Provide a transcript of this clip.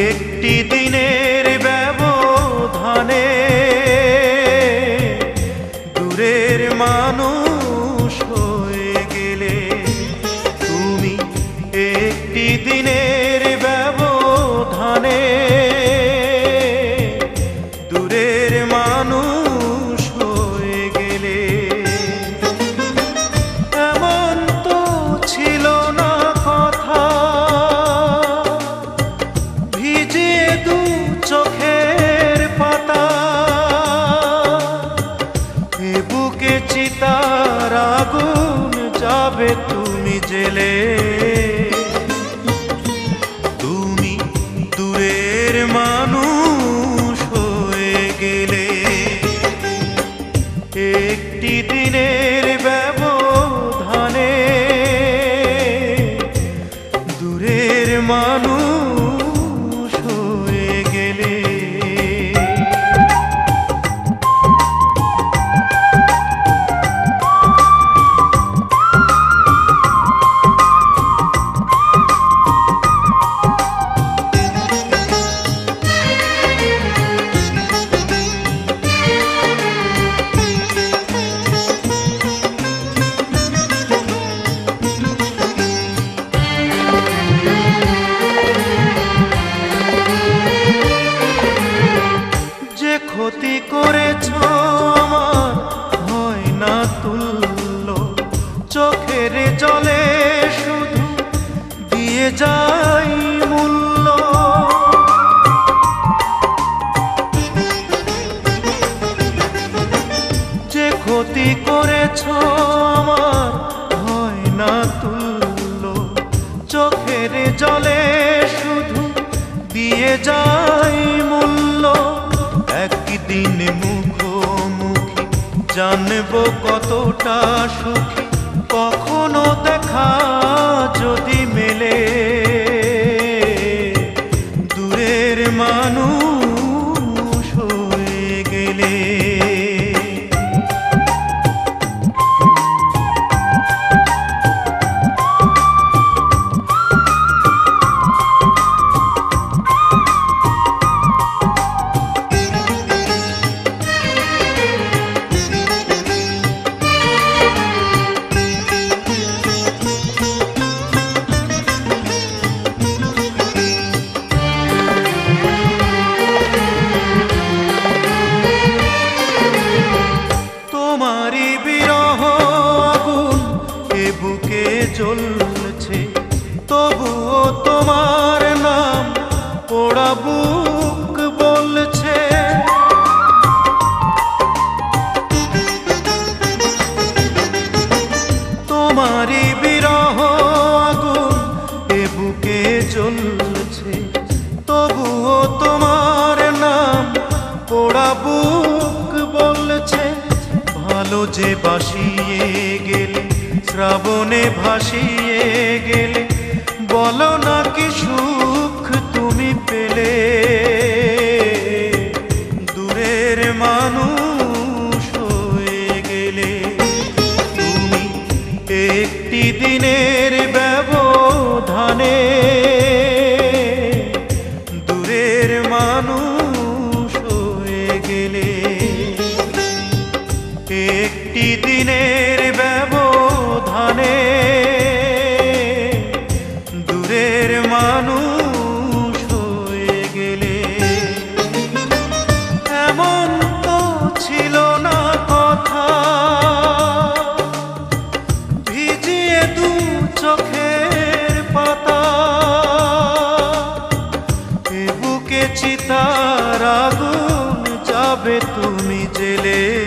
একটি দিনের ব্যবধানে দূরের মানুষ হয়ে গেলে তুমি একটি দিনের ব্যবধানে দূরের মানুষ আগুন যাবে তুমি জেলে। তুমি দূরের মানুষ হয়ে গেলে। একটি দিনের ব্যবধানে দূরের মানুষ তুল্য। চোখের জলে শুধু দিয়ে যাই মূল্য। যে ক্ষতি করেছ আমার হয় না তুল্য। চোখের জলে শুধু দিয়ে যাই মূল্য। একদিন মুখোমুখি জানব কতটা সুখী কখনো দেখা যদি মেলে। দূরের মানুষ হয়ে গেলে। জ্বলছে তবুও তোমার নাম পোড়া বুক বলছে। তোমারই বিরহ আগুন এ বুকে জ্বলছে, তবুও তোমার নাম পোড়া বুক বলছে। ভালো যে বাসিয়ে গেলে শ্রাবণে ভাসিয়ে মানুষ হয়ে গেলে। একটি দিনের ব্যবধানে দূরের মানুষ হয়ে গেলে। এমন তো ছিল না তুমি জেলে